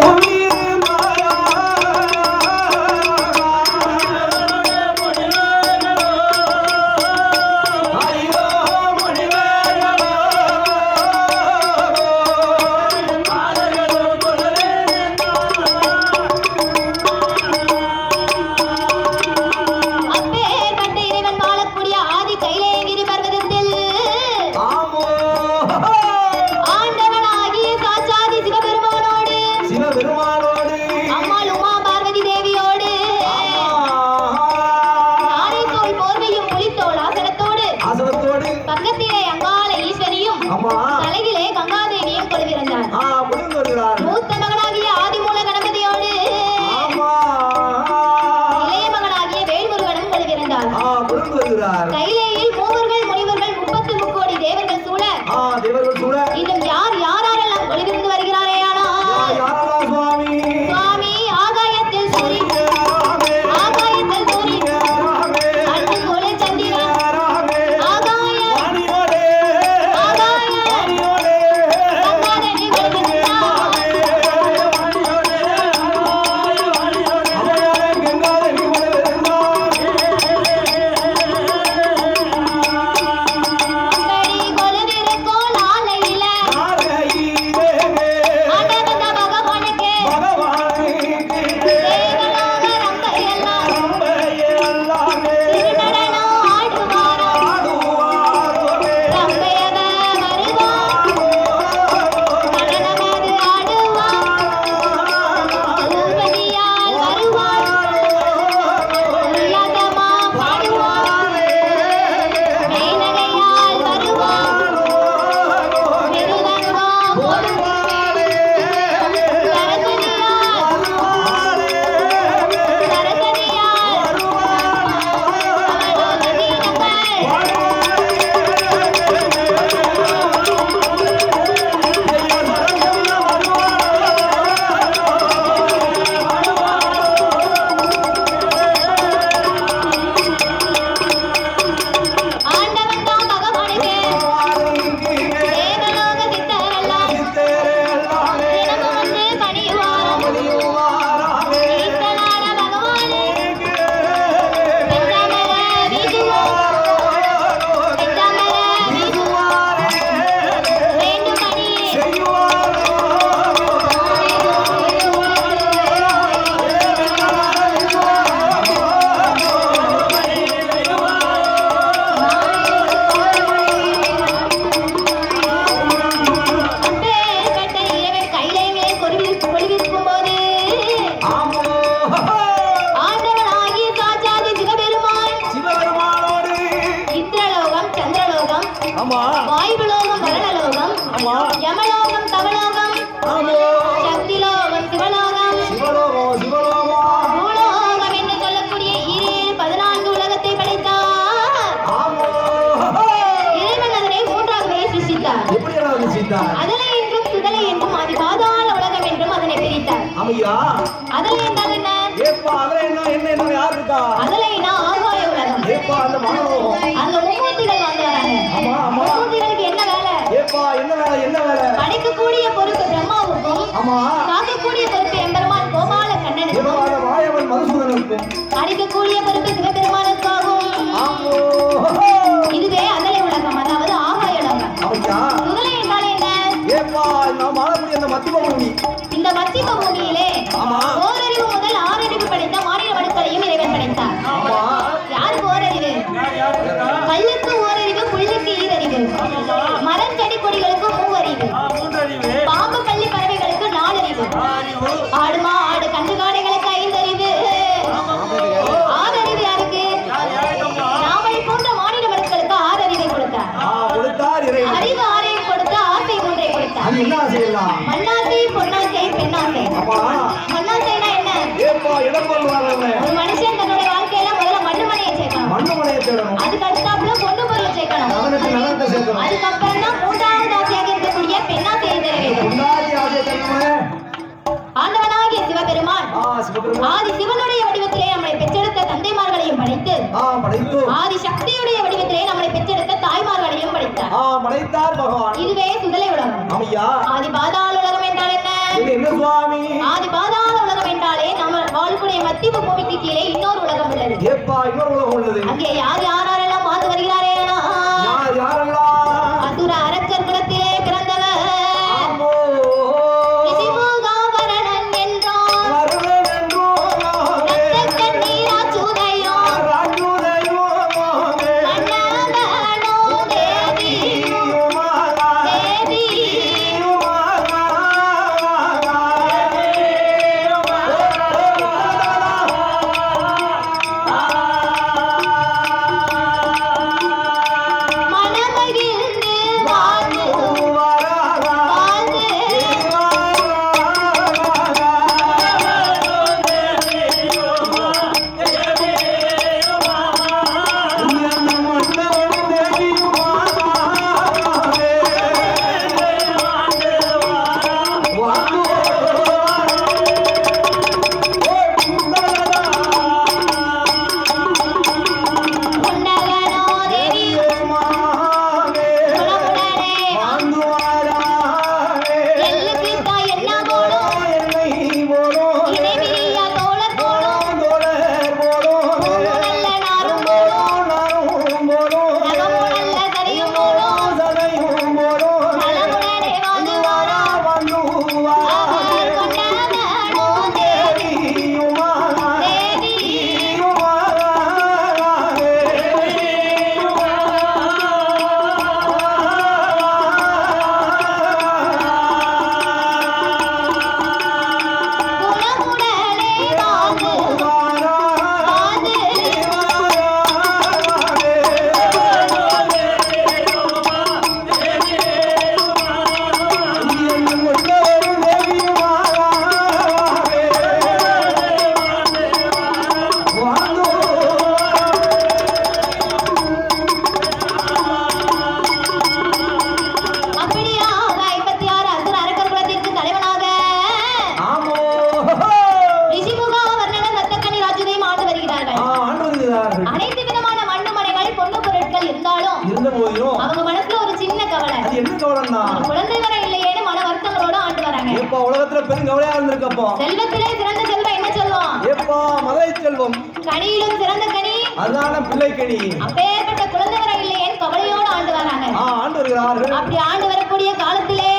one. புலம்புகிறார் கையிலே பிரித்தார். அதலை என்றும் சுடலை என்றும் அது பாதாள உலகம் என்றும் அதனை பிரித்தார். அமையா அதலை என்றால் என்ன? ஏப்பா அதலை என்ன என்ன என்ன யார் இருக்கா? அதலைனா ஆகாய உலகம். ஏப்பா அந்த மானோகம் அந்த மும்மூர்த்திகள் வந்து வராங்க. ஆமா என்ன வேலை? ஏப்பா என்ன வேலை என்ன வேலை? படைக்கக்கூடிய பொறுப்பு பிரம்மாவுக்கும் ஆமா காக்கக்கூடிய பொறுப்பு எம்பெருமான் கோபால கண்ணனுக்கும் அடிக்கக்கூடிய பொறுப்பு சிவபெருமானுக்காகவும் குழந்தையுடைய வடிவத்திலே நம்மளை பெற்றெடுக்க தாய்மார்களையும் படித்தார். ஆ படைத்தார் பகவான். இதுவே சுடலை உலகம். ஐயா ஆதி பாதாள உலகம் என்றால் என்ன? என்ன சுவாமி? ஆதி பாதாள உலகம் என்றாலே நம்ம வாழக்கூடிய மத்திய பூமிக்கு கீழே இன்னொரு உலகம் உள்ளது. ஏப்பா இன்னொரு உலகம் உள்ளது. அங்கே யார் யாரால Oh, குழந்தை வர இல்லையேன்னு மன வருத்தங்களோட ஆண்டு வராங்க. ஏப்பா உலகத்துல பெரும் கவலையா இருந்திருக்கப்போ. செல்வத்திலே சிறந்த செல்வம் என்ன சொல்லுவோம் ஏப்பா மதுரை செல்வம். கனியிலும் சிறந்த கனி. அதான பிள்ளைக்கணி அப்பேற்பட்ட குழந்தை வர இல்லையேன்னு கவலையோட ஆண்டு வராங்க. ஆண்டு வருகிறார்கள். அப்படி ஆண்டு வரக்கூடிய காலத்திலே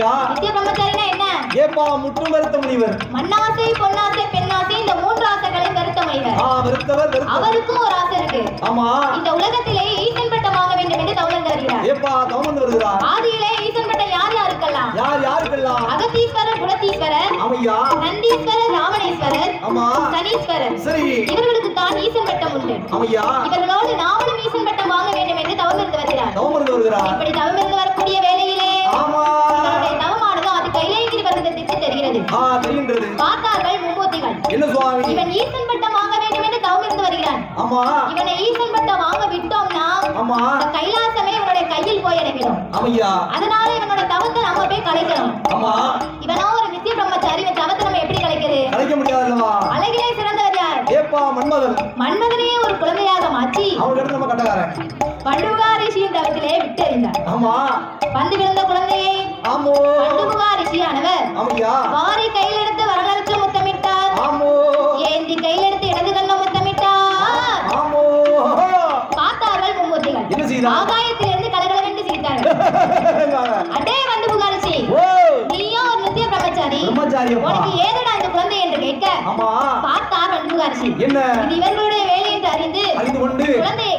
பிரம்மச்சாரி ஆமையா நித்திய பிரம்மச்சாரினா என்ன? ஏப்பா முற்றும் வருத்த முனிவர். மண்ணாசை பொன்னாசை பெண்ணாசை இந்த மூன்று ஆசைகளையும் கருத்த மனிதர் ஆ வருத்தவர் வருத்தவர். அவருக்கும் ஒரு ஆசை இருக்கு. ஆமா. இந்த உலகத்திலே ஈசன் பட்டம் வாங்க வேண்டும் என்று தவம் இருந்து வருகிறார் ஏப்பா தவம் வந்து வருகிறார். ஆதியிலே ஈசன் பட்டம் யார் யாருக்கெல்லாம்? யார் யாருக்கெல்லாம்? அகத்தீஸ்வரர் குலத்தீஸ்வரர் ஆமையா. நந்தீஸ்வரர் ராவணேஸ்வரர் ஆமா. சனீஸ்வரர். சரி. இவர்களுக்கு தான் ஈசன் பட்டம் உண்டு. ஆமையா. இவர்களோடு நாமளும் ஈசன் பட்டம் வாங்க வேண்டும் என்று தவம் இருந்து வருகிறார். தவம் வந்து வருகிறார். இப்படி தவம் இருந்து வரக்கூடிய வேளையிலே ஆ தெரிகின்றது பார்த்தார்கள் மும்மூர்த்திகள். என்ன சுவாமி? இவன் ஈசன் பட்டம் வாங்க வேண்டும் என்று தவம் இருந்து வருகிறான். ஆமா. இவனை ஈசன் பட்டம் வாங்க விட்டோம்னா ஆமா. இந்த கைலாசமே இவனுடைய கையில் போய் அடைவிடும் ஆமையா அதனால இவனோட தவத்தை நம்ம போய் கலைக்கணும். ஆமா. இவனோ ஒரு நித்திய பிரம்மச்சாரி இவன் தவத்தை நம்ம எப்படி கலைக்கிறது? கலைக்க முடியாதுல்லவா? அழகிலே சிறந்தவர் யார்? ஏப்பா மன்மதன். மன்மதனையே ஒரு குழந்தையாக மாற்றி அவர்கிட்ட நம்ம கட்டக்காரன். பண்டுகா ரிஷியின் தவத்திலே விட்டு எறிந்தார் ஆமா. வந்து விழுந்த குழந்தையை ஆமோ. பண்டுகா ரிஷியானவர் ஆமையா வாரி கையில் எடுத்து வரலாற்று முத்தமிட்டார். ஆமோ. ஏந்தி கையில் எடுத்து இடது கண்ண முத்தமிட்டார். ஆமோ. பார்த்தார்கள் மும்மூர்த்திகள் என்ன செய்தார்? ஆகாயத்திலிருந்து கலகலவென்று சிரித்தார்கள். அடே வந்து புகாரிச்சி ஓ. நீயோ ஒரு நித்திய பிரம்மச்சாரி. பிரம்மச்சாரியப்பா உனக்கு ஏதடா இந்த குழந்தை என்று கேட்க? ஆமா. பார்த்தார் வந்து புகாரிச்சி என்ன? இது இவர்களுடைய வேலை என்று அறிந்து அறிந்து கொண்டு குழந்தையை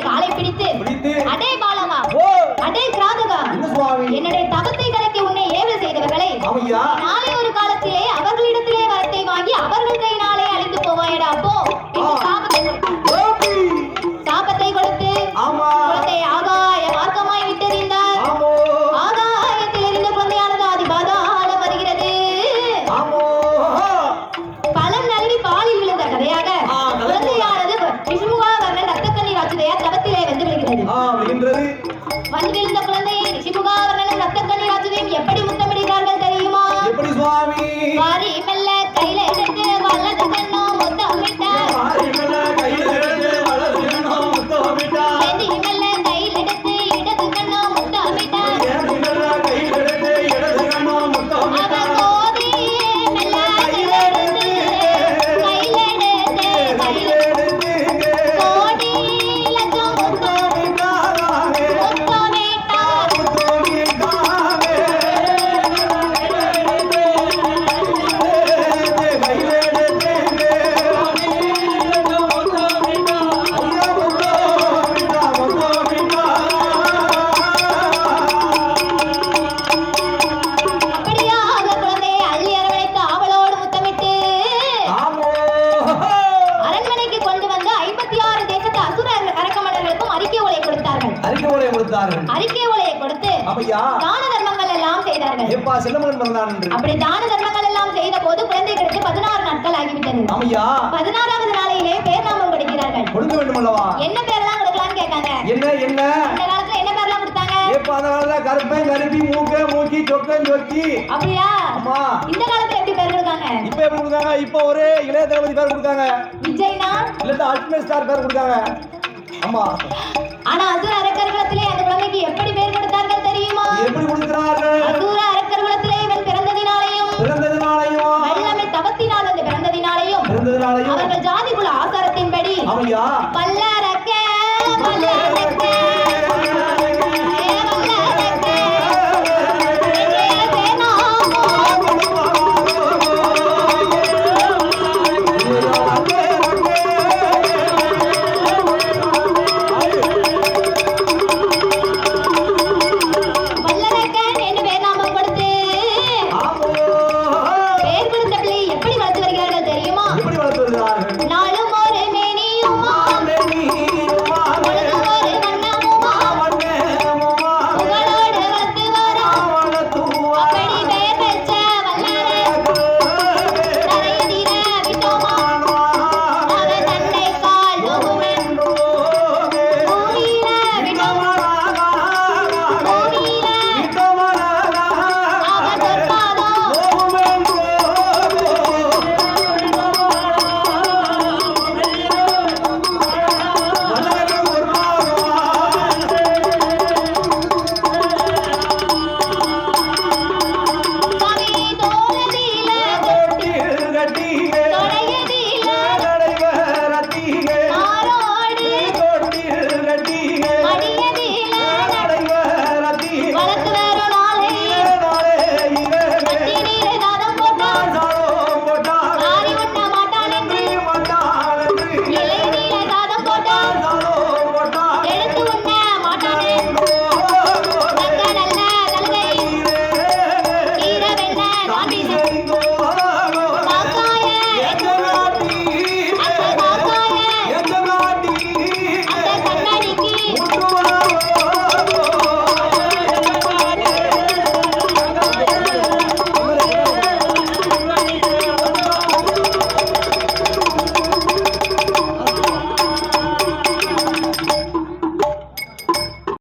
செல்லமகன் பிறந்தான் என்று. அப்படி தான தர்மங்கள் எல்லாம் செய்த போது குழந்தைகளுக்கு பதினாறு நாட்கள் ஆகிவிட்டது. ஆமையா? பதினாறாவது நாளையிலே பேர் நாமம் கொடுக்கிறார்கள். கொடுக்க வேண்டும் அல்லவா என்ன பேர்லாம் கொடுக்கலாம்னு கேட்காங்க என்ன என்ன? அந்த காலத்துல என்ன பேர்லாம் கொடுத்தாங்க? எப்ப அந்த காலத்துல கருப்பன் கருப்பி மூக்க மூக்கி சொக்கன் சொக்கி. அப்படியா? ஆமா. இந்த காலத்துல எப்படி பேர் கொடுக்காங்க இப்ப எப்படி கொடுக்காங்க இப்ப ஒரு இளைய தளபதி பேர் கொடுக்காங்க விஜய்னா? இல்ல அல்டிமேட் ஸ்டார் பேர் கொடுக்காங்க ஆமா. ஆனா அசுர அரக்கர்களத்திலே அந்த குழந்தைக்கு எப்படி பேர் கொடுத்தார்கள் தெரியுமா? எப்படி கொடுக்கிறார்கள்?